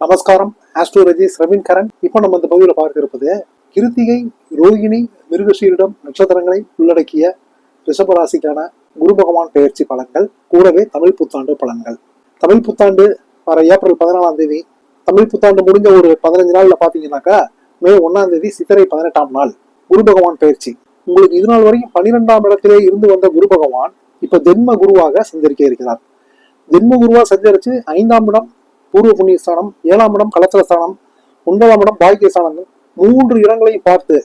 நமஸ்காரம். ஆஸ்ட்ரோலஜி ரவீன் இப்போ நம்ம இந்த பகுதியில் பார்க்க இருப்பது கிருத்திகை ரோகிணி மிருகசீரிடம் நட்சத்திரங்களை உள்ளடக்கிய ரிஷபராசிக்கான குரு பகவான் பெயர்ச்சி பலன்கள் கூடவே தமிழ் புத்தாண்டு பலன்கள். தமிழ் புத்தாண்டு வர ஏப்ரல் பதினாலாம் தேதி தமிழ் புத்தாண்டு முடிஞ்ச ஒரு பதினஞ்சு நாள்ல பாத்தீங்கன்னாக்கா மே ஒன்றாம் தேதி சித்திரை பதினெட்டாம் நாள் குரு பகவான் பயிற்சி. உங்களுக்கு இது நாள் வரைக்கும் பன்னிரெண்டாம் இடத்திலே இருந்து வந்த குரு பகவான் இப்ப ஜென்ம குருவாக சஞ்சரிக்க இருக்கிறார். ஜென்ம குருவா சஞ்சரிச்சு ஐந்தாம் இடம் பூர்வ புண்ணிய ஸ்தானம் ஏழாம் இடம் கலத்திர ஸ்தானம் ஒன்பதாம் இடம் பாக்கிய ஸ்தானங்கள். மூன்று இடங்களையும் பார்த்து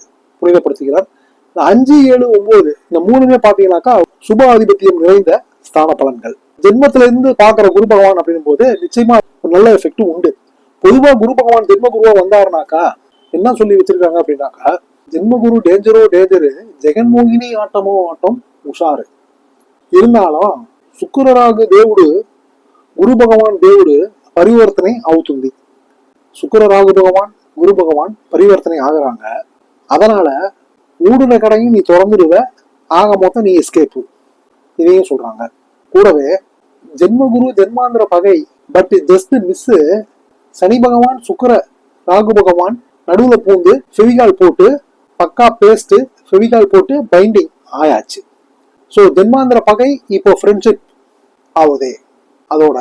புனிதப்படுத்துகிறார். இந்த அஞ்சு ஏழு ஒன்பது இந்த மூணுமே பார்த்தீங்கன்னாக்கா சுப ஆதிபத்தியம் நிறைந்த ஸ்தான பலன்கள். ஜென்மத்துல இருந்து பாக்குற குரு பகவான் அப்படின்னும் போது நிச்சயமா ஒரு நல்ல எஃபெக்ட்டும் உண்டு. பொதுவா குரு பகவான் ஜென்ம குருவா வந்தாருனாக்கா என்ன சொல்லி வச்சிருக்காங்க அப்படின்னாக்கா ஜென்ம குரு டேஞ்சரோ டேஞ்சரு ஜெகன்மோகினி ஆட்டமோ ஆட்டம் உஷாரு. இருந்தாலும் சுக்கரராகு தேவுடு குரு பகவான் தேவுடு பரிவர்த்தனை అవుతుంది శుక్ర రాహు భగవాన్ குரு பகவான் பரிவர்த்தனை ஆகுறாங்க. அதனால ஊடுற கடையும் நீ திறந்துடுவ ஆக மொத்தம் நீ எஸ்கேப்பு இதையும் சொல்றாங்க. கூடவே ஜென்மகுரு ஜென்மாந்திர பகை பட் ஜஸ்ட் மிஸ் சனி பகவான் சுக்கர ராகு பகவான் நடுவில் பூந்து ஃபெவிகால் போட்டு பக்கா பேஸ்ட் ஃபெவிகால் போட்டு பைண்டிங் ஆயாச்சு. ஸோ ஜென்மாந்திர பகை இப்போ ஃப்ரெண்ட்ஷிப் ஆகுதே அதோட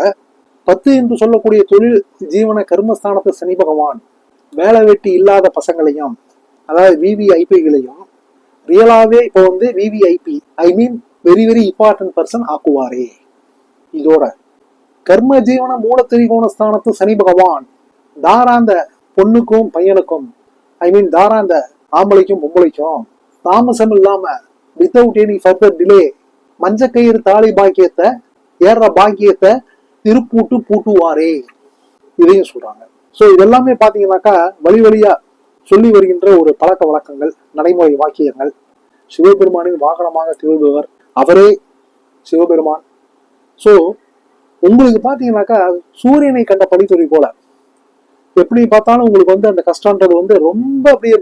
பத்து என்று சொல்லக்கூடிய தொழில் ஜீவன கர்மஸ்தானத்து சனி பகவான் வேலை வெட்டி இல்லாத பசங்களையும் அதாவது விவிஐபிகளையும் ரியலாவே இப்போ வந்து VVIP I mean very very important person ஆக்குவாரே. இதோட கர்ம ஜீவன மூல திரிகோண ஸ்தானத்து சனி பகவான் தாராந்த பொண்ணுக்கும் பையனுக்கும் ஐ மீன் தாராந்த ஆம்பளைக்கும் பொம்பளைக்கும் தாமசம் இல்லாம வித்தவுட் எனி ஃபர்தர் டிலே மஞ்சக்கயிறு தாலி பாக்கியத்தை ஏற பாக்கியத்தை திருப்பூட்டு பூட்டுவாரே இதையும் சொல்றாங்க. ஸோ இதெல்லாமே பார்த்தீங்கன்னாக்கா வழி வழியா சொல்லி வருகின்ற ஒரு பழக்க வழக்கங்கள் நடைமுறை வாக்கியங்கள். சிவபெருமானின் வாகனமாக திகழ்பவர் அவரே சிவபெருமான். ஸோ உங்களுக்கு பாத்தீங்கன்னாக்கா சூரியனை கண்ட பனித்துறை போல. எப்படி பார்த்தாலும் உங்களுக்கு வந்து அந்த கஷ்டன்றது வந்து ரொம்ப அப்படியே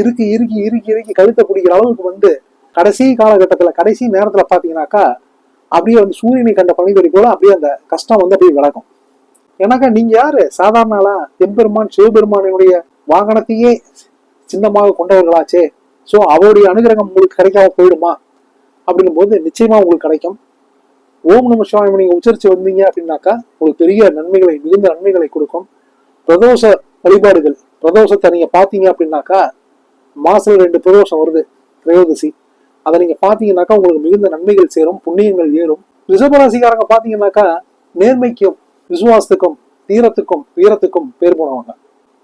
இறுக்கி இறுக்கி இறுக்கி இறுக்கி கழுத்தை பிடிக்கிற அளவுக்கு வந்து கடைசி காலகட்டத்துல கடைசி நேரத்துல பார்த்தீங்கன்னாக்கா அப்படியே வந்து சூரியனை கண்ட பனித்துறை போல அப்படியே அந்த கஷ்டம் வந்து அப்படியே விளக்கும் ஏன்னாக்கா நீங்க யாரு? சாதாரணாலா தென்பெருமான் சிவபெருமானுடைய சிவபெருமானினுடைய வாகனத்தையே சின்னமாக கொண்டவர்களாச்சே. ஸோ அவருடைய அனுகிரகம் உங்களுக்கு கிடைக்காம போயிடுமா? அப்படின்னும் போது நிச்சயமா உங்களுக்கு கிடைக்கும். ஓம் நம சிவாயம் நீங்க உச்சரிச்சு வந்தீங்க அப்படின்னாக்கா உங்களுக்கு பெரிய நன்மைகளை மிகுந்த நன்மைகளை கொடுக்கும். பிரதோஷ வழிபாடுகள் பிரதோஷத்தை நீங்க பாத்தீங்க அப்படின்னாக்கா மாசம் ரெண்டு பிரதோஷம் வருது திரையோதசி. அதை நீங்க பாத்தீங்கன்னாக்கா உங்களுக்கு மிகுந்த நன்மைகள் சேரும் புண்ணியங்கள் ஏறும். ரிஷபராசிக்காரங்க பாத்தீங்கன்னாக்கா நேர்மைக்கும் விசுவாசத்துக்கும் தீரத்துக்கும் வீரத்துக்கும் பேர் போனவங்க.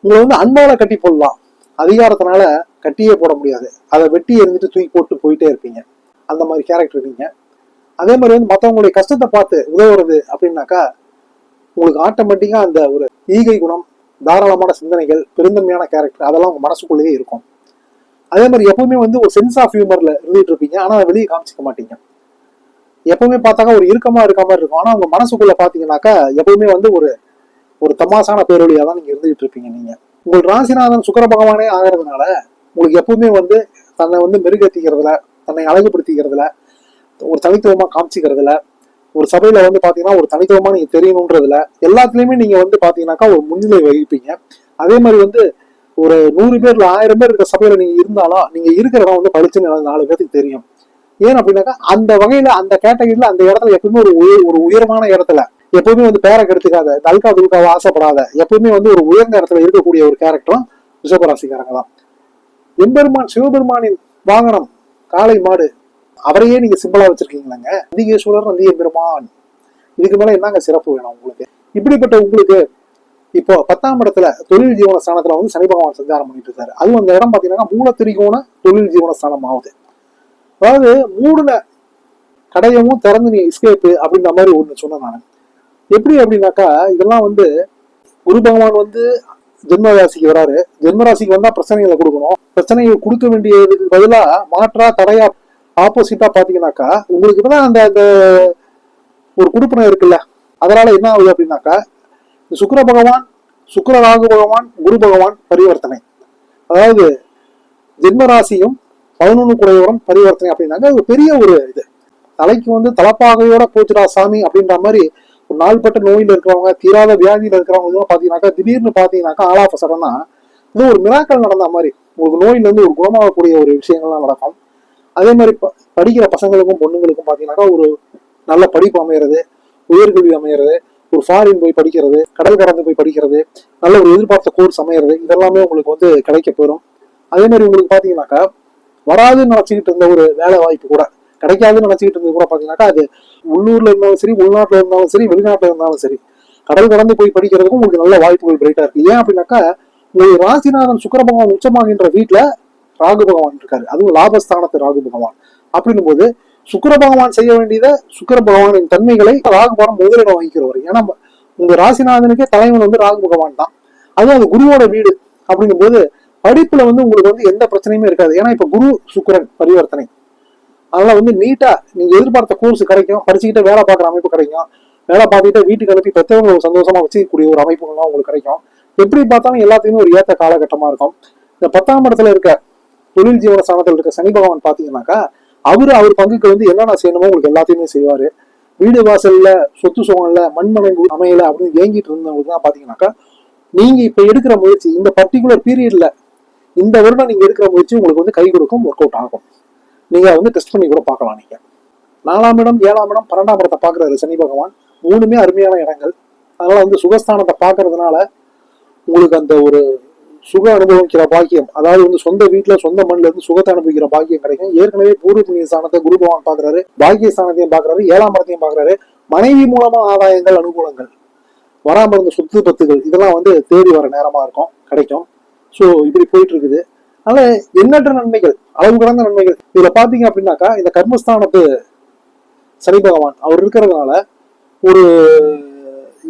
உங்களை வந்து அன்பால கட்டி போடலாம். அதிகாரத்தினால கட்டியே போட முடியாது. அதை வெட்டி எறிஞ்சிட்டு தூக்கி போட்டு போயிட்டே இருப்பீங்க. அந்த மாதிரி கேரக்டர் இருக்கீங்க அதே மாதிரி வந்து மற்றவங்களுடைய கஷ்டத்தை பார்த்து உதவுறது அப்படின்னாக்கா உங்களுக்கு ஆட்டோமேட்டிக்காக அந்த ஒரு ஈகை குணம் தாராளமான சிந்தனைகள் பெருந்தன்மையான கேரக்டர் அதெல்லாம் உங்க மனசுக்குள்ளேயே இருக்கும். அதே மாதிரி எப்பவுமே வந்து ஒரு சென்ஸ் ஆஃப் ஹியூமர்ல இருந்துட்டு இருப்பீங்க. ஆனா அதை வெளியே காமிச்சிக்க மாட்டீங்க. எப்பவுமே பார்த்தாக்கா ஒரு இறுக்கமா இருக்க மாதிரி இருக்கும். ஆனா உங்க மனசுக்குள்ள பாத்தீங்கன்னாக்கா எப்பவுமே வந்து ஒரு ஒரு தமாசான பேரொழியா தான் நீங்க இருந்துகிட்டு இருப்பீங்க நீங்க. உங்கள் ராசிநாதன் சுக்கர பகவானே ஆகிறதுனால உங்களுக்கு எப்பவுமே வந்து தன்னை வந்து மெருகேற்றிக்கிறதுல தன்னை அழகுபடுத்திக்கிறதுல ஒரு தனித்துவமா காமிச்சிக்கிறதுல ஒரு சபையில வந்து பாத்தீங்கன்னா ஒரு தனித்துவமா நீங்க தெரியணுன்றதுல எல்லாத்துலயுமே நீங்க வந்து பாத்தீங்கன்னாக்கா ஒரு முன்னிலை வகிப்பீங்க. அதே மாதிரி வந்து ஒரு நூறு பேர்ல ஆயிரம் பேர் இருக்க சபையில நீங்க இருந்தாலும் நீங்க இருக்கிற இடம் வந்து பளிச்சுன்னு எனக்கு நாலு பேருக்கு தெரியும். ஏன் அப்படின்னாக்கா அந்த வகையில அந்த கேட்டகரியில அந்த இடத்துல எப்பவுமே ஒரு உயர் ஒரு உயரமான இடத்துல எப்பவுமே வந்து பேரை கெடுத்துக்காத தல்கா துல்காவை ஆசைப்படாத எப்பவுமே வந்து ஒரு உயர்ந்த இடத்துல இருக்கக்கூடிய ஒரு கேரக்டரும் ரிஷபராசிக்காரங்க தான். எம்பெருமான் சிவபெருமானின் வாகனம் காளை மாடு அவரையே நீங்க சிம்பிளா வச்சிருக்கீங்களாங்க? நந்திகேஸ்வரர் நந்திய பெருமான் இதுக்கு மேல என்னங்க சிறப்பு வேணும் உங்களுக்கு? இப்படிப்பட்ட உங்களுக்கு இப்போ பத்தாம் இடத்துல தொழில் ஜீவன ஸ்தானத்துல வந்து சனி பகவான் சஞ்சாரம் பண்ணிட்டு இருக்காரு. அதுவும் அந்த இடம் பாத்தீங்கன்னா மூல திரிகோண தொழில் ஜீவன ஸ்தானம் ஆகுது அதாவது மூடுல கடையவும் திறந்து நீ எஸ்கேப்பு அப்படின்ற மாதிரி ஒண்ணு சொன்னேன் நான். எப்படி அப்படின்னாக்கா இதெல்லாம் வந்து குரு பகவான் வந்து ஜென்ம ராசிக்கு வராரு. ஜென்ம ராசிக்கு வந்தா பிரச்சனைகளை கொடுக்கணும். பிரச்சனைகள் கொடுக்க வேண்டியதுக்கு பதிலா மாற்றா தடையா ஆப்போசிட்டா பாத்தீங்கன்னாக்கா உங்களுக்கு தான் அந்த அந்த ஒரு குடுப்பனை இருக்குல்ல அதனால என்ன ஆகுது அப்படின்னாக்கா சுக்கர பகவான் சுக்கர ராகு பகவான் குரு பகவான் பரிவர்த்தனை. அதாவது ஜென்மராசியும் பதினொன்று குறையோரம் பரிவர்த்தனை அப்படின்னாங்க. அது ஒரு பெரிய ஒரு இது. தலைக்கு வந்து தலப்பாகையோட போச்சுடா சாமி அப்படின்ற மாதிரி ஒரு நாள்பட்ட நோயில இருக்கிறவங்க தீராத வியாதியில இருக்கிறவங்க இதெல்லாம் பார்த்தீங்கன்னாக்கா திடீர்னு பாத்தீங்கன்னாக்கா ஆல் சடனா இது ஒரு மிராக்கள் நடந்த மாதிரி உங்களுக்கு நோயிலேருந்து ஒரு குணமாகக்கூடிய ஒரு விஷயங்கள்லாம் நடக்கும். அதே மாதிரி ப- படிக்கிற பசங்களுக்கும் பொண்ணுங்களுக்கும் பார்த்தீங்கன்னாக்கா ஒரு நல்ல படிப்பு அமையிறது உயர்கல்வி அமையிறது ஒரு ஃபாரின் போய் படிக்கிறது கடல் கடந்து போய் படிக்கிறது நல்ல ஒரு எதிர்பார்த்த கோர்ஸ் அமையிறது இதெல்லாமே உங்களுக்கு வந்து கிடைக்க போயிடும் அதே மாதிரி உங்களுக்கு பார்த்தீங்கன்னாக்கா வராதுன்னு நினச்சிக்கிட்டு இருந்த ஒரு வேலை வாய்ப்பு கூட கிடைக்காதுன்னு நினச்சிக்கிட்டு இருந்தது கூட பார்த்தீங்கன்னாக்கா அது உள்ளூரில் இருந்தாலும் சரி உள்நாட்டில் இருந்தாலும் சரி வெளிநாட்டில் இருந்தாலும் சரி கடல் கடந்து போய் படிக்கிறதுக்கும் உங்களுக்கு நல்ல வாய்ப்புகள் பிரைட்டாக இருக்குது ஏன் அப்படின்னாக்கா உங்கள் ராசிநாதன் சுக்கர பகவான் உச்சமாகின்ற வீட்டில் ராகு பகவான் இருக்காரு. அதுவும் லாபஸ்தானத்து ராகு பகவான். அப்படின்னும் போது சுக்கர பகவான் செய்ய வேண்டியத சுக்கர பகவானின் தன்மைகளை ராகு பகவான் முதலிடம் வகிக்கிறவர். ஏன்னா உங்க ராசிநாதனுக்கே தலைவன் வந்து ராகு பகவான் தான். அதுவும் அது குருவோட வீடு அப்படிங்கும் போது படிப்புல வந்து உங்களுக்கு வந்து எந்த பிரச்சனையுமே இருக்காது. ஏன்னா இப்ப குரு சுக்கிரன் பரிவர்த்தனை. அதனால வந்து நீட்டா நீங்க எதிர்பார்த்த கோர்ஸ் கிடைக்கும். படிச்சுக்கிட்டு வேலை பார்க்குற அமைப்பு கிடைக்கும். வேலை பார்த்துட்டு வீட்டுக்கு அனுப்பி பெற்றவங்க ஒரு சந்தோஷமா வச்சுக்கக்கூடிய ஒரு அமைப்புகள்லாம் உங்களுக்கு கிடைக்கும். எப்படி பார்த்தாலும் எல்லாத்தையுமே ஒரு ஏத்த காலகட்டமா இருக்கும். இந்த பத்தாம் இடத்துல இருக்க தொழில் ஜீவன ஸ்தானத்தில் இருக்க சனி பகவான் பாத்தீங்கன்னாக்கா அவரு அவர் பங்குக்கு வந்து என்னென்ன செய்யணுமோ உங்களுக்கு எல்லாத்தையுமே செய்வாரு. வீடு வாசல்ல சொத்து சுகம்ல மண்மனை அமையல அப்படின்னு ஏங்கிட்டு இருந்தவங்களுக்கு தான் பாத்தீங்கன்னாக்கா நீங்க இப்ப எடுக்கிற முயற்சி இந்த பர்டிகுலர் பீரியட்ல இந்த வருடம் நீங்க எடுக்கிற முயற்சி உங்களுக்கு வந்து கை கொடுக்கும் ஒர்க் அவுட் ஆகும். நீங்க வந்து டெஸ்ட் பண்ணி கூட பார்க்கலாம் நீங்க. நாலாம் இடம் ஏழாம் இடம் பன்னெண்டாம் இடத்தை பாக்குறாரு சனி பகவான். மூணுமே அருமையான இடங்கள். அதனால வந்து சுகஸ்தானத்தை பாக்குறதுனால உங்களுக்கு அந்த ஒரு சுக அனுபவிக்கிற பாக்கியம் அதாவது வந்து சொந்த வீட்டுல சொந்த மண்ணுல இருந்து சுகத்தை அனுபவிக்கிற பாக்கியம் கிடைக்கும். ஏற்கனவே பூர்வ புண்ணிய ஸ்தானத்தை குரு பகவான் பாக்குறாரு பாக்கிய ஸ்தானத்தையும் பாக்குறாரு ஏழாம் மரத்தையும் பாக்குறாரு மனைவி மூலமா ஆதாயங்கள் அனுகூலங்கள் வராம இருந்த சொத்து பத்துகள் இதெல்லாம் வந்து தேடி வர நேரமா இருக்கும் கிடைக்கும். ஸோ இப்படி போயிட்டு இருக்குது அதனால எண்ணற்ற நன்மைகள் அளவு கடந்த நன்மைகள். இதுல பாத்தீங்க அப்படின்னாக்கா இந்த கர்மஸ்தானத்து சனி பகவான் அவர் இருக்கிறதுனால ஒரு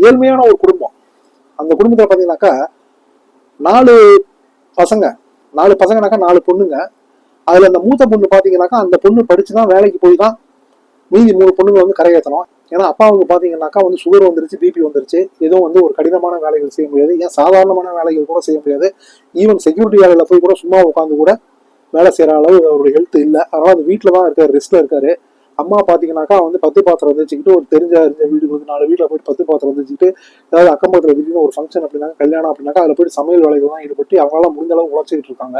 ஏழ்மையான ஒரு குடும்பம். அந்த குடும்பத்துல பாத்தீங்கன்னாக்கா நாலு பசங்க நாலு பசங்கனாக்கா நாலு பொண்ணுங்க. அதில் அந்த மூத்த பொண்ணு பார்த்தீங்கன்னாக்கா அந்த பொண்ணு படித்து தான் வேலைக்கு போய் தான் மீதி மூணு பொண்ணுங்க வந்து கரையேற்றணும் ஏன்னா அப்பாவுக்கு பார்த்தீங்கன்னாக்கா வந்து சுகர் வந்துருச்சு பிபி வந்துருச்சு. எதுவும் வந்து ஒரு கடினமான வேலைகள் செய்ய முடியாது. ஏன் சாதாரணமான வேலைகள் கூட செய்ய முடியாது. ஈவன் செக்யூரிட்டி வேலையில் போய் கூட சும்மா உட்காந்து கூட வேலை செய்கிற அளவு அவருடைய ஹெல்த் இல்லை. அதனால் அந்த வீட்டில் தான் இருக்கார் ரெஸ்ட்டில் இருக்காரு. அம்மா பார்த்தீங்கன்னாக்கா வந்து பத்து பாத்திரம் வந்துச்சுக்கிட்டு ஒரு தெரிஞ்ச அறிஞ்ச வீடு வந்து நாலு வீட்டில் போயிட்டு பத்து பாத்திரம் வந்து வச்சுக்கிட்டு ஏதாவது அக்கம் பக்கத்தில் திடீர்னு ஒரு ஃபங்க்ஷன் அப்படின்னா கல்யாணம் அப்படின்னாக்கா அதில் போயிட்டு சமையல் வேலைகள் தான் ஈடுபட்டு அவங்களால முடிஞ்ச அளவு உழைச்சிக்கிட்டு இருக்காங்க.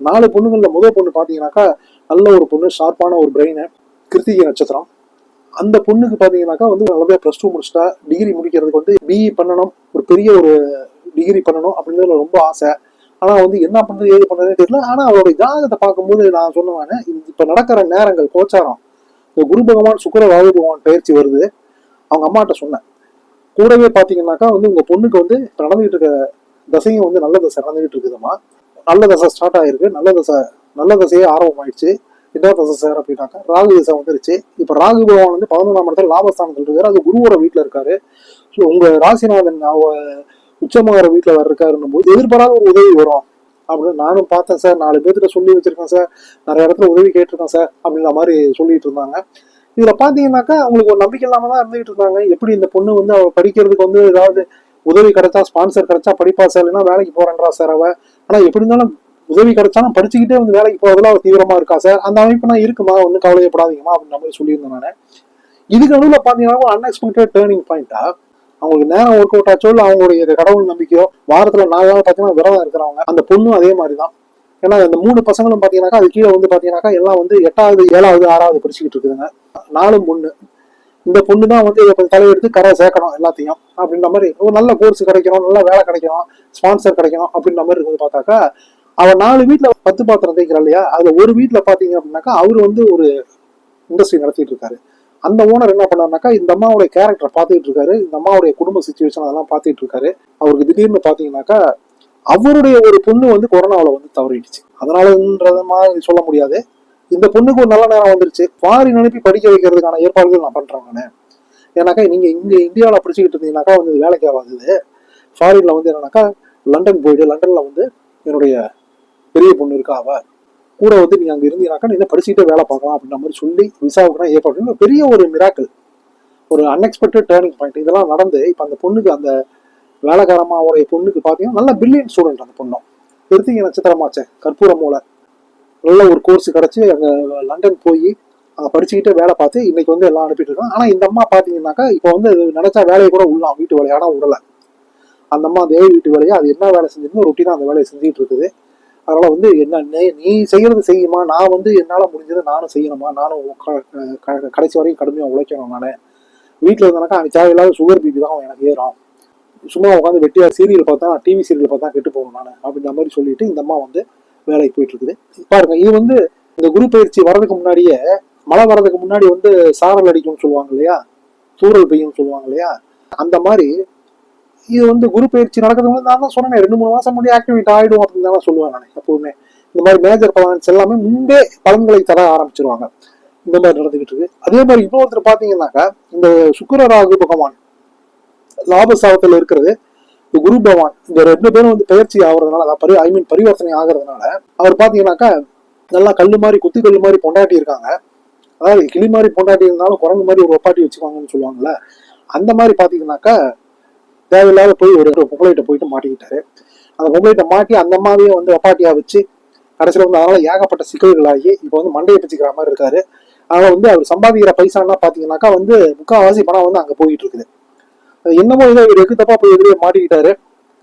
நாலு பொண்ணுங்களில் முதல் பொண்ணு பார்த்தீங்கன்னாக்கா நல்ல ஒரு பொண்ணு ஷார்ப்பான ஒரு பிரெயின் கிருத்திகை நட்சத்திரம். அந்த பொண்ணுக்கு பார்த்தீங்கன்னாக்கா வந்து நல்லபடியாக ப்ளஸ் டூ முடிச்சிட்டா டிகிரி முடிக்கிறதுக்கு வந்து பிஇ பண்ணணும் ஒரு பெரிய ஒரு டிகிரி பண்ணணும் அப்படின்றது ரொம்ப ஆசை. ஆனால் வந்து என்ன பண்ணுறது ஏது பண்ணுறதுன்னு தெரியல. ஆனால் அவரோட ஜாதகத்தை பார்க்கும்போது நான் சொன்னேன் இப்போ நடக்கிற நேரங்கள் கோச்சாரம் இந்த குரு பகவான் சுக்கர ராகு பகவான் பயிற்சி வருது. அவங்க அம்மாட்ட சொன்னேன். கூடவே பார்த்தீங்கன்னாக்கா வந்து உங்கள் பொண்ணுக்கு வந்து நடந்துகிட்டு இருக்க தசையும் வந்து நல்ல தசை நடந்துகிட்டு இருக்குதுமா நல்ல தசை ஸ்டார்ட் ஆகிருக்கு நல்ல தசை நல்ல தசையே ஆரம்பமாயிடுச்சு. ரெண்டாவது தசை சார் அப்படின்னாக்கா ராகு தசை வந்துருச்சு. இப்போ ராகு பகவான் வந்து பதினொன்றாம் இடத்துல லாபஸ்தானத்தில் இருக்காரு. அது குருவோட வீட்டில் இருக்காரு. ஸோ உங்கள் ராசிநாதன் அவ உச்சமாகிற வீட்டில் வர இருக்காருன்னும் போது எதிர்பாராத ஒரு உதவி வரும். அப்படின்னு நானும் பார்த்தேன் சார். நாலு பேர்கிட்ட சொல்லி வச்சிருக்கேன் சார். நிறைய இடத்துல உதவி கேட்டிருக்கேன் சார் அப்படின்ற மாதிரி சொல்லிட்டு இருந்தாங்க. இதில் பார்த்தீங்கன்னாக்கா அவங்களுக்கு ஒரு நம்பிக்கை இல்லாமல் தான் இருந்துகிட்டு இருந்தாங்க. எப்படி இந்த பொண்ணு வந்து அவள் படிக்கிறதுக்கு வந்து ஏதாவது உதவி கிடைச்சா ஸ்பான்சர் கிடைச்சா படிப்பா சார்? இல்லைன்னா வேலைக்கு போறேன்றா சார் அவள் ஆனால் எப்படி இருந்தாலும் உதவி கிடைச்சாலும் படிச்சுக்கிட்டே வந்து வேலைக்கு போகிறதுல அவள் தீவிரமாக இருக்கா சார்? அந்த அமைப்புனா இருக்குமா? ஒன்றும் கவலையப்படாதீங்கம்மா அப்படின்ற மாதிரி சொல்லியிருந்தேன் நான். இதுக்கு நடுவில் பார்த்தீங்கன்னா ஒரு அன்எக்ஸ்பெக்டட் டேர்னிங் பாயிண்ட்டாக அவங்களுக்கு நேரம் ஒர்க் அவுட் ஆச்சோ இல்லை அவங்களுடைய கடவுள் நம்பிக்கையோ வாரத்தில் நாலு நாள் பார்த்தீங்கன்னா விரதம் இருக்கிறவங்க அந்த பொண்ணும் அதே மாதிரி தான் ஏன்னா இந்த மூணு பசங்களும் பார்த்தீங்கன்னாக்கா அது கீழே வந்து பார்த்தீங்கன்னாக்கா எல்லாம் வந்து எட்டாவது ஏழாவது ஆறாவது படிச்சுக்கிட்டு இருக்குதுங்க. நாலும் பொண்ணு. இந்த பொண்ணு தான் வந்து இதை கொஞ்சம் தலையெடுத்து கரை சேர்க்கணும் எல்லாத்தையும் அப்படின்ற மாதிரி ஒரு நல்ல கோர்ஸ் கிடைக்கணும் நல்ல வேலை கிடைக்கணும் ஸ்பான்சர் கிடைக்கணும் அப்படின்ற மாதிரி இருக்குது பார்த்தாக்கா அவன் நாலு வீட்டில் பத்து பாத்திரம் தேய்க்கிறா இல்லையா? அதில் ஒரு வீட்டில் பார்த்தீங்க அப்படின்னாக்கா அவர் வந்து ஒரு இண்டஸ்ட்ரி நடத்திட்டு இருக்காரு. அந்த ஓனர் என்ன பண்ணாருனாக்கா இந்த அம்மாவுடைய கேரக்டர் பார்த்துட்டு இருக்காரு. இந்த அம்மாவுடைய குடும்ப சுச்சுவேஷன் அதெல்லாம் பார்த்துட்டு இருக்காரு. அவருக்கு திடீர்னு பார்த்தீங்கன்னாக்கா அவருடைய ஒரு பொண்ணு வந்து கொரோனாவில் வந்து தவறிடுச்சு. அதனாலன்றது மாதிரி சொல்ல முடியாது. இந்த பொண்ணுக்கு ஒரு நல்ல நேரம் வந்துருச்சு. ஃபாரின் அனுப்பி படிக்க வைக்கிறதுக்கான ஏற்பாடுகள் நான் பண்றேன் ஏன்னாக்கா நீங்கள் இங்கே இந்தியாவில் படிச்சுக்கிட்டு இருந்தீங்கன்னாக்கா வந்து வேலைக்கு ஆகாது. ஃபாரினில் வந்து என்னன்னாக்கா லண்டன் போயிட்டு லண்டனில் வந்து என்னுடைய பெரிய பொண்ணு இருக்கா அவள் கூட வந்து நீங்க அங்க இருந்தீங்கன்னாக்கா நீங்க படிச்சுக்கிட்டே வேலை பார்க்கலாம் அப்படின்ற மாதிரி சொல்லி விசாவுக்குனா ஏற்பாடு பெரிய ஒரு மிராக்கள் ஒரு அன்எக்ஸ்பெக்டட் டேர்னிங் பாயிண்ட் இதெல்லாம் நடந்து இப்போ அந்த பொண்ணுக்கு அந்த வேலைக்காரமாவுடைய பொண்ணுக்கு பார்த்தீங்கன்னா நல்ல பில்லியன் ஸ்டூடெண்ட் அந்த பொண்ணும் திருத்திங்க நட்சத்திரமாச்சே கற்பூர மூலை நல்ல ஒரு கோர்ஸ் கிடைச்சி அங்கே லண்டன் போய் அங்க படிச்சுக்கிட்டே வேலை பார்த்து இன்னைக்கு வந்து எல்லாம் அனுப்பிட்டு இருக்கான் ஆனா இந்த அம்மா பாத்தீங்கன்னாக்கா இப்போ வந்து அது நினைச்சா வேலையை கூட உள்ளாம் வீட்டு வேலையை. ஆனா விடல அந்த அம்மா அதே வீட்டு வேலையை அது என்ன வேலை செஞ்சிருந்தோ ரொட்டீனா அந்த வேலையை செஞ்சுட்டு இருக்குது. அதனால வந்து என்ன நீ- நீ செய்யறது செய்யுமா? நான் வந்து என்னால முடிஞ்சதை நானும் செய்யணுமா? நானும் க- கடைசி வரைக்கும் கடுமையாக உழைக்கணும் நான். வீட்டில் இருந்தனாக்கா அவன் தேவையில்லாத சுகர் பிபி தான் எனக்கு ஏறும். சும்மா உட்காந்து வெட்டியா சீரியல் பார்த்தா டிவி சீரியல் பார்த்தா கெட்டு போகணும் நான் அப்படின்ற மாதிரி சொல்லிட்டு இந்த அம்மா வந்து வேலைக்கு போயிட்டு இருக்குது பாருங்க இது வந்து இந்த குரு பயிற்சி வர்றதுக்கு முன்னாடியே மழை வர்றதுக்கு முன்னாடி வந்து சாரல் அடிக்கும்னு சொல்லுவாங்க இல்லையா? தூரல் பெய்யும்னு சொல்லுவாங்க இல்லையா? அந்த மாதிரி இது வந்து குரு பயிற்சி நடக்கிறது நான் தான் சொன்னேன் ரெண்டு மூணு மாசம் முன்னாடி ஆக்டிவேட் ஆயிடும் அப்படின்னு தான் சொல்லுவேன் நான் எப்பவுமே. இந்த மாதிரி மேஜர் பலன்ஸ் எல்லாமே முன்பே பலன்களை தர ஆரம்பிச்சிருவாங்க. இந்த மாதிரி நடந்துகிட்டு இருக்கு. அதே மாதிரி இன்னொருத்தர் பாத்தீங்கன்னாக்கா இந்த சுக்கர ராகு பகவான் லாபசாவத்தில் இருக்கிறது குரு பகவான் இந்த ரெண்டு பேரும் வந்து பயிற்சி ஆகுறதுனால அதான் பரி ஐ மீன் பரிவர்த்தனை ஆகுறதுனால அவர் பாத்தீங்கன்னாக்கா நல்லா கல்லு மாதிரி குத்தி கல்லு மாதிரி பொண்டாட்டி இருக்காங்க. அதாவது கிளி மாதிரி பொண்டாட்டி இருந்தாலும் குரங்கு மாதிரி ஒரு ஒப்பாட்டி வச்சுக்குவாங்கன்னு சொல்லுவாங்கல்ல அந்த மாதிரி பாத்தீங்கன்னாக்கா தேவையில்லாத போய் ஒரு பொம்பளைகிட்ட போயிட்டு மாட்டிக்கிட்டாரு. அந்த பொம்பளைகிட்ட மாட்டி அந்த அம்மாவையும் வந்து ஒப்பாட்டியா வச்சு கடைசியில் வந்து அதனால ஏகப்பட்ட சிக்கல்களாகி இப்போ வந்து மண்டையை பிச்சுக்கிற மாதிரி இருக்காரு. அதனால வந்து அவர் சம்பாதிக்கிற பைசான்னா பாத்தீங்கன்னாக்கா வந்து முக்கால்வாசி பணம் வந்து அங்கே போயிட்டு இருக்குது. என்னமோ ஏதோ இவர் எக்கு தப்பா போய் எதிரே மாட்டிக்கிட்டாரு.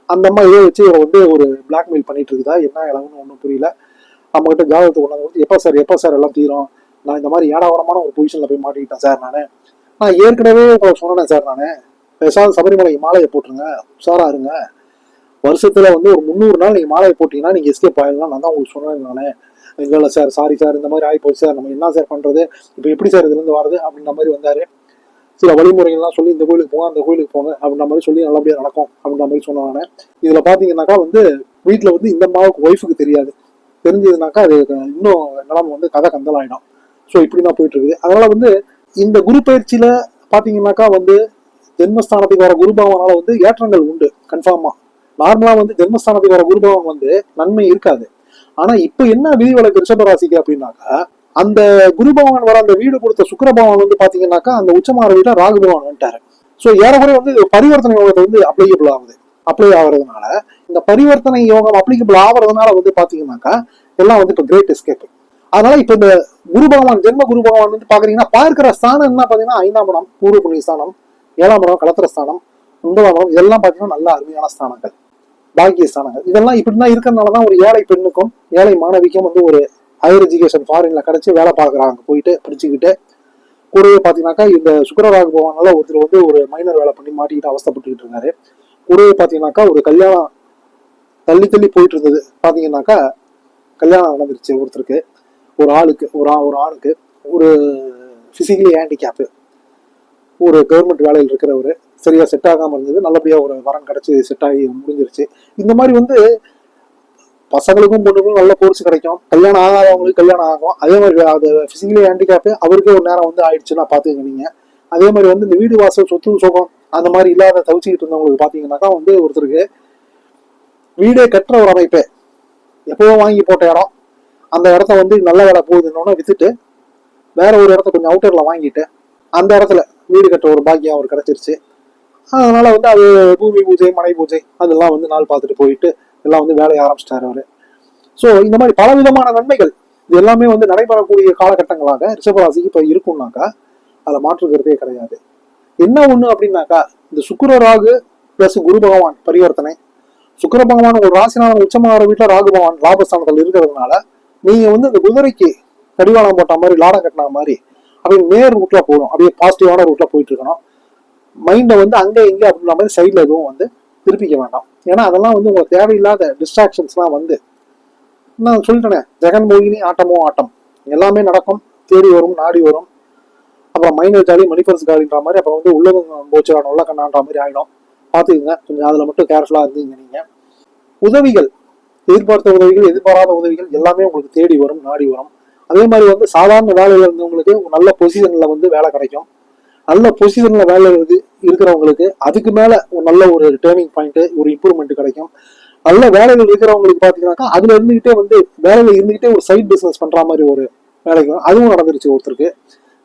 அந்த அம்மா இதை வச்சு இவர் வந்து ஒரு பிளாக்மெயில் பண்ணிட்டு இருக்குதா? என்ன இளவுன்னு ஒன்றும் புரியல. நம்ம கிட்ட ஜாதகத்தை கொண்டாந்து வந்து எப்போ சார் எப்போ சார் எல்லாம் தீரும்? நான் இந்த மாதிரி ஏடாவரமான ஒரு பொசிஷனில் போய் மாட்டிக்கிட்டேன் சார் நான். நான் ஏற்கனவே உங்களை சொன்னேன் சார் நான். பேசாத சபரிமலை மாலையை போட்டுருங்க உஷாரா இருங்க. வருஷத்துல வந்து ஒரு முந்நூறு நாள் நீங்க மாலையை போட்டீங்கன்னா நீங்க எஸ்கேப் ஆயிடலாம். நான் தான் உங்களுக்கு சொன்னேன் நானே. இல்லை சார் சாரி சார் இந்த மாதிரி ஆகிப்போச்சு சார் நம்ம என்ன சார் பண்றது? இப்போ எப்படி சார் இதுல இருந்து அப்படின்ற மாதிரி வந்தாரு. சில வழிமுறைகள்லாம் சொல்லி இந்த கோயிலுக்கு போங்க அந்த கோயிலுக்கு போங்க அப்படின்ற மாதிரி சொல்லி நல்லபடியாக நடக்கும் அப்படின்ற மாதிரி சொன்னேன் நான். இதுல பாத்தீங்கன்னாக்கா வந்து வீட்டுல வந்து இந்த அம்மாவுக்கு ஒய்ஃபுக்கு தெரியாது. தெரிஞ்சதுனாக்கா அது இன்னும் நிலமை வந்து கதை கந்தலாயிடும் ஸோ இப்படி தான் போயிட்டு இருக்குது. அதனால வந்து இந்த குரு பயிற்சியில பாத்தீங்கன்னாக்கா வந்து ஜென்மஸ்தானத்துக்கு வர குருபாவனால வந்து ஏற்றங்கள் உண்டு கன்ஃபார்மா நார்மலா வந்து ஜென்மஸ்தானத்துக்கு வர குருபாவம் வந்து நன்மை இருக்காது. ஆனா இப்ப என்ன விதி விதிவிலக்கு ரிஷபராசிக்கு அப்படின்னாக்கா அந்த குரு பகவான் வர அந்த வீடு கொடுத்த சுக்கிர பகவான் வந்து பாத்தீங்கன்னாக்கா அந்த உச்சமான வீட்டுல ராகு பகவான் வந்துட்டாரு. சோ ஏறக்குறைய வந்து பரிவர்த்தனை யோகத்தை வந்து அப்ளிகபிள் ஆகுது. அப்ளை ஆகுறதுனால இந்த பரிவர்த்தனை யோகம் அப்ளிகபிள் ஆகுறதுனால வந்து பாத்தீங்கன்னாக்கா எல்லாம் வந்து இப்ப கிரேட் எஸ்கேப் அதனால இப்ப இந்த குரு பகவான் ஜென்ம குரு பகவான் வந்து பாக்குறீங்கன்னா பார்க்கிற ஸ்தானம் என்ன பாத்தீங்கன்னா ஐந்தாம் படம் பூர்வ புண்ணிய ஸ்தானம். ஏழாம் இடம் கலத்திர ஸ்தானம் ஒன்பதாம் இடம் இதெல்லாம் பார்த்தீங்கன்னா நல்ல அருமையான ஸ்தானங்கள் பாக்கிய ஸ்தானங்கள். இதெல்லாம் இப்படிதான் இருக்கிறதுனாலதான் ஒரு ஏழை பெண்ணுக்கும் ஏழை மாணவிக்கும் வந்து ஒரு ஹையர் எஜுகேஷன் ஃபாரின்ல கிடைச்சி வேலை பார்க்குறாங்க. போயிட்டு படிச்சுக்கிட்டு கூடவே பார்த்தீங்கன்னாக்கா இந்த சுக்கரராக பகவானால ஒருத்தர் வந்து ஒரு மைனர் வேலை பண்ணி மாட்டிக்கிட்டு அவஸ்தைப்பட்டுக்கிட்டு இருக்காரு. கூடவே பார்த்தீங்கன்னாக்கா ஒரு கல்யாணம் தள்ளி தள்ளி போயிட்டு இருந்தது. பார்த்தீங்கன்னாக்கா கல்யாணம் நடந்துருச்சு ஒருத்தருக்கு. ஒரு ஆளுக்கு ஒரு ஆ- ஒரு ஆணுக்கு. ஒரு ஃபிசிக்கலி ஹேண்டிகேப்பு ஒரு கவர்மெண்ட் வேலையில் இருக்கிறவர் சரியா செட் ஆகாமல் இருந்தது நல்லபடியாக ஒரு வரன் கிடச்சி செட் ஆகி முடிஞ்சிருச்சு. இந்த மாதிரி வந்து பசங்களுக்கும் பொண்ணுக்கும் நல்ல கோர்ஸ் கிடைக்கும். கல்யாணம் ஆகாதவங்களுக்கு கல்யாணம் ஆகும். அதே மாதிரி அது ஃபிசிக்கலி ஹேண்டிகேப்பு அவருக்கே ஒரு நேரம் வந்து ஆயிடுச்சுன்னா பார்த்துக்கங்க நீங்கள் அதே மாதிரி வந்து இந்த வீடு வாசல் சொத்து சுகம் அந்த மாதிரி இல்லாத தவிச்சுக்கிட்டு இருந்தவங்களுக்கு பார்த்தீங்கன்னாக்கா வந்து ஒருத்தருக்கு வீடே கட்டுற ஒரு அமைப்பு. எப்போவும் வாங்கி போட்ட இடம். அந்த இடத்த வந்து நல்ல வேலை போகுதுன்னு வித்துட்டு வேற ஒரு இடத்த கொஞ்சம் அவுட்டரில் வாங்கிட்டு அந்த இடத்துல வீடு கட்ட ஒரு பாக்கியம் அவர் கிடைச்சிருச்சு. அதனால வந்து அது பூமி பூஜை மனை பூஜை அதெல்லாம் வந்து நாள் பார்த்துட்டு போயிட்டு எல்லாம் வந்து வேலையை ஆரம்பிச்சிட்டாரு அவரு. ஸோ இந்த மாதிரி பல விதமான நன்மைகள் இது எல்லாமே வந்து நடைபெறக்கூடிய காலகட்டங்களாக ரிஷபராசிக்கு இப்போ இருக்கும்னாக்கா அதில் மாற்றுக்கிறதே கிடையாது. என்ன ஒன்று அப்படின்னாக்கா இந்த சுக்கிர ராகு பிளஸ் குரு பகவான் பரிவர்த்தனை. சுக்கர பகவான் ஒரு ராசிநாதன் உச்சமாகிற வீட்டில் ராகு பகவான் லாபஸ்தானத்தில் இருக்கிறதுனால நீங்கள் வந்து இந்த குதிரைக்கு கடிவாளம் போட்ட மாதிரி லாடம் கட்டின மாதிரி அப்படியே நேர் ரூட்ல போகணும். அப்படியே பாசிட்டிவான ரூட்ல போயிட்டு இருக்கணும். மைண்டை வந்து அங்கே இங்கே அப்படின்ற மாதிரி சைடில் எதுவும் வந்து திருப்பிக்க வேண்டாம். ஏன்னா அதெல்லாம் வந்து உங்களுக்கு தேவையில்லாத டிஸ்ட்ராக்ஷன்ஸ்லாம் வந்து நான் சொல்லிட்டேனே ஜெகன் மோகினி ஆட்டமோ ஆட்டம். எல்லாமே நடக்கும். தேடி வரும் நாடி வரும். அப்புறம் மைனர் ஜாலி மணிபர்ஸ் காலின்ற மாதிரி அப்புறம் வந்து உள்ளவங்க போச்சுறான உள்ள கண்ணான்ற மாதிரி ஆகிடும் பார்த்துக்குங்க. கொஞ்சம் அதில் மட்டும் கேர்ஃபுல்லாக இருந்தீங்க நீங்கள் உதவிகள் எதிர்பார்த்த உதவிகள் எதிர்பாராத உதவிகள் எல்லாமே உங்களுக்கு தேடி வரும் நாடி வரும். அதே மாதிரி வந்து சாதாரண வேலையில இருந்தவங்களுக்கு நல்ல பொசிஷன்ல வந்து வேலை கிடைக்கும். நல்ல பொசிஷன்ல வேலை இருந்து இருக்கிறவங்களுக்கு அதுக்கு மேல ஒரு நல்ல ஒரு டேர்னிங் பாயிண்ட் ஒரு இம்ப்ரூவ்மெண்ட் கிடைக்கும். நல்ல வேலைகள் இருக்கிறவங்களுக்கு பாத்தீங்கன்னாக்கா அதுல இருந்துகிட்டே வந்து வேலையில இருந்துகிட்டே ஒரு சைட் பிசினஸ் பண்ற மாதிரி ஒரு வேலைக்கு அதுவும் நடந்துருச்சு ஒருத்தருக்கு.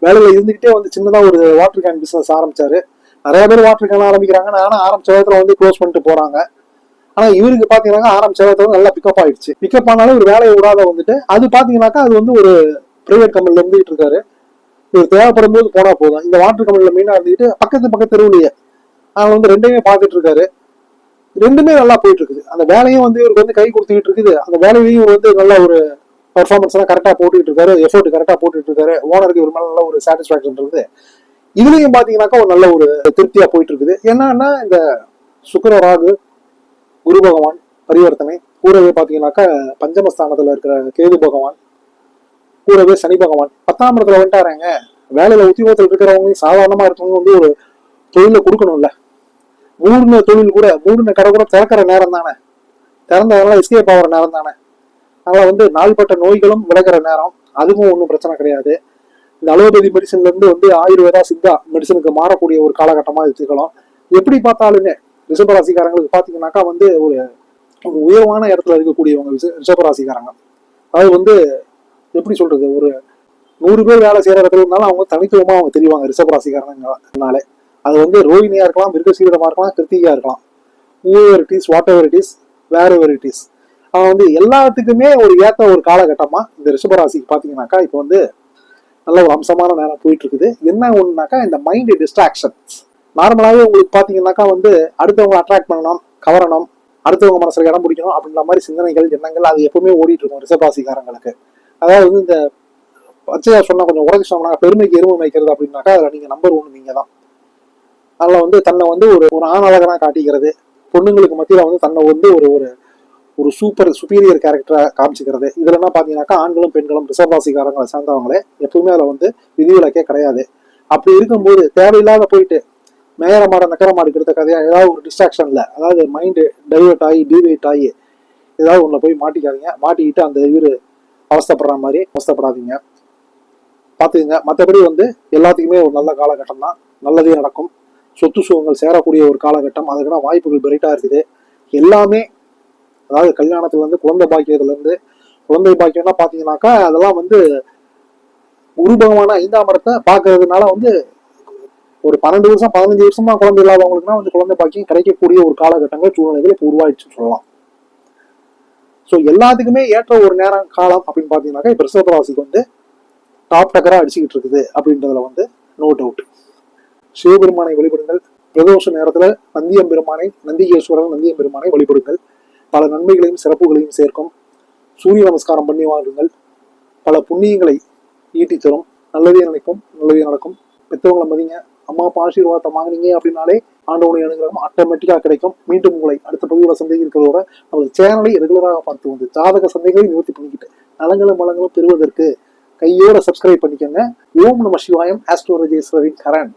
வேலையில இருந்துகிட்டே வந்து சின்னதா ஒரு வாட்டர் கேன் பிசினஸ் ஆரம்பிச்சாரு. நிறைய பேர் வாட்டர் கேன் ஆரம்பிக்கிறாங்க ஆனா ஆரம்பிச்ச வந்து க்ளோஸ் பண்ணிட்டு போறாங்க. ஆனா இவருக்கு பாத்தீங்கன்னா ஆரம்ப விதத்துல நல்லா பிக்கப் ஆயிடுச்சு. பிக்கப் ஆனாலும் ஒரு வேலையை விடாத வந்துட்டு அது பாத்தீங்கன்னாக்கா அது வந்து ஒரு பிரைவேட் கம்பெனில இருந்துகிட்டு இருக்காரு. இவர் தேவைப்படும் போது போனா போதும். இந்த வாட்டர் கம்பெனில மெயினா இருந்துட்டு பக்கத்து பக்கத்து தெருவுலயே அவங்க வந்து ரெண்டையுமே பார்த்துட்டு இருக்காரு. ரெண்டுமே நல்லா போயிட்டு இருக்குது. அந்த வேலையும் வந்து இவருக்கு வந்து கை கொடுத்துக்கிட்டு இருக்குது. அந்த வேலையிலையும் இவர் வந்து நல்ல ஒரு பர்ஃபார்மன்ஸ் எல்லாம் கரெக்டாக போட்டுக்கிட்டு இருக்காரு. எஃபோர்ட் கரெக்டாக போட்டுட்டு இருக்காரு. ஓனருக்கு இவர் மேலே நல்ல ஒரு சாட்டிஸ்ஃபேக்ஷன் இருக்குது. இதுலயும் பாத்தீங்கன்னாக்கா ஒரு நல்ல ஒரு திருப்தியா போயிட்டு இருக்குது. என்னன்னா இந்த சுக்கர ராகு குரு பகவான் பரிவர்த்தனை. கூடவே பார்த்தீங்கன்னாக்கா பஞ்சமஸ்தானத்தில் இருக்கிற கேது பகவான் கூடவே சனி பகவான். பத்தாம் இடத்துல வந்துட்டாருங்க. வேலையில் உத்தியோகத்தில் இருக்கிறவங்க சாதாரணமாக இருக்கவங்க வந்து ஒரு தொழிலை கொடுக்கணும்ல. மூடின தொழில் கூட மூடின கடை கூட திறக்கிற நேரம் தானே. திறந்ததெல்லாம் எஸ்கேப் ஆகிற நேரம் தானே. அதனால் வந்து நாள்பட்ட நோய்களும் விலகிற நேரம். அதுவும் ஒன்றும் பிரச்சனை கிடையாது. இந்த அலோபதி மெடிசன்லேருந்து வந்து ஆயுர்வேதா சித்தா மெடிசனுக்கு மாறக்கூடிய ஒரு காலகட்டமாக வச்சுக்கலாம் எப்படி பார்த்தாலுமே ரிஷபராசிக்காரங்களுக்கு பார்த்தீங்கன்னாக்கா வந்து ஒரு ஒரு உயர்வான இடத்துல இருக்கக்கூடியவங்க ரிஷ- ரிஷபராசிக்காரங்க. அது வந்து எப்படி சொல்றது? ஒரு நூறு பேர் வேலை செய்யற இடத்துல இருந்தாலும் அவங்க தனித்துவமா அவங்க தெரிவாங்க ரிஷபராசிக்காரங்கனாலே. அது வந்து ரோஹிணியா இருக்கலாம் மிருகசீரமா இருக்கலாம் கிருத்திகா இருக்கலாம். Whoever it is what ever it is where ever it is அவன் வந்து எல்லாத்துக்குமே ஒரு ஏற்ற ஒரு காலகட்டமா இந்த ரிஷபராசிக்கு பாத்தீங்கன்னாக்கா இப்போ வந்து நல்ல ஒரு அம்சமான நேரம் போயிட்டு இருக்குது. என்ன ஒண்ணுனாக்கா இந்த மைண்ட் டிஸ்ட்ராக்ஷன்ஸ் நார்மலாகவே உங்களுக்கு பார்த்தீங்கன்னாக்கா வந்து அடுத்தவங்க அட்ராக்ட் பண்ணணும் கவரணும் அடுத்தவங்க மனசில் இடம் பிடிக்கணும் அப்படின்ற மாதிரி சிந்தனைகள் எண்ணங்கள் அது எப்பவுமே ஓடிட்டு இருக்கும் ரிசர்வாசிக்காரங்களுக்கு அதாவது வந்து இந்த பச்சையா சொன்னால் கொஞ்சம் உடச்சி சொன்னாங்க பெருமைக்கு எருமை வைக்கிறது அப்படின்னாக்கா அதில் நீங்கள் நம்பர் ஒன்று நீங்கள் தான் அதில் வந்து தன்னை வந்து ஒரு ஒரு ஆண் அழகனா காட்டிக்கிறது பொண்ணுங்களுக்கு மத்தியில் வந்து தன்னை வந்து ஒரு ஒரு ஒரு சூப்பர் சுப்பீரியர் கேரக்டராக காமிச்சிக்கிறது. இதெல்லாம் என்ன ஆண்களும் பெண்களும் ரிசர்வாசிக்காரங்களை சேர்ந்தவங்களே எப்பவுமே அதில் வந்து விதிவிலக்கே கிடையாது. அப்படி இருக்கும்போது தேவையில்லாத போயிட்டு மேயர மாட நக்கர மாடு எடுத்த கதையா ஏதாவது ஒரு டிஸ்ட்ராக்ஷன்ல அதாவது மைண்டு டைவெர்ட் ஆகி டிவைட் ஆகி ஏதாவது ஒன்றில் போய் மாட்டிக்காதீங்க. மாட்டிக்கிட்டு அந்த இவர் அவஸ்தைப்படுற மாதிரி அவஸ்தப்படாதீங்க. பார்த்துக்குங்க. மற்றபடி வந்து எல்லாத்துக்குமே ஒரு நல்ல காலகட்டம் தான். நல்லதே நடக்கும். சொத்து சுகங்கள் சேரக்கூடிய ஒரு காலகட்டம். அதுக்கான வாய்ப்புகள் பிரைட்டா இருக்குது. எல்லாமே அதாவது கல்யாணத்துலேருந்து குழந்தை பாக்கியத்துலேருந்து குழந்தை பாக்கியம்னா பார்த்தீங்கன்னாக்கா அதெல்லாம் வந்து உருபகமான ஐந்தாம் இடத்தை பார்க்கறதுனால வந்து ஒரு பன்னெண்டு வருஷம் பதினஞ்சு வருஷமா குழந்தை இல்லாதவங்களுக்குனா வந்து குழந்தை பாக்கியம் கிடைக்கக்கூடிய ஒரு காலகட்டங்கள் சூழ்நிலைகள் இப்போ சொல்லலாம். ஸோ எல்லாத்துக்குமே ஏற்ற ஒரு நேரம் காலம் அப்படின்னு பார்த்தீங்கன்னாக்கா இப்போ ரிஷப ராசிக்கு வந்து டாப் டக்கராக அடிச்சுக்கிட்டு இருக்குது அப்படின்றதுல வந்து நோ டவுட் சிவபெருமானை வழிபடுங்கள். பிரதோஷ நேரத்தில் நந்தியம்பெருமானை நந்திகேஸ்வரன் நந்தியம்பெருமானை வழிபடுங்கள். பல நன்மைகளையும் சிறப்புகளையும் சேர்க்கும். சூரிய நமஸ்காரம் பண்ணி வாருங்கள் பல புண்ணியங்களை ஈட்டி தரும் நல்லதே நினைக்கும் நல்லதே நடக்கும். பெற்றவங்களை மதிங்க. அம்மா அப்பா ஆசீர்வாதத்தை வாங்குனீங்க அப்படின்னாலே ஆண்டவனுடைய அனுகிரகம் ஆட்டோமேட்டிக்காக கிடைக்கும். மீண்டும் உங்களை அடுத்த பதிவுல சந்தேகிக்கிறதோட நமது சேனலை ரெகுலராக பார்த்து வந்து ஜாதக சந்தைகளை நிவர்த்தி பண்ணிக்கிட்டு நலங்களும் வளங்களும் பெறுவதற்கு கையோட சப்ஸ்கிரைப் பண்ணிக்கோங்க. ஓம் நம சிவாயம். ஆஸ்ட்ரோலஜேஸ்வரின் கரண்.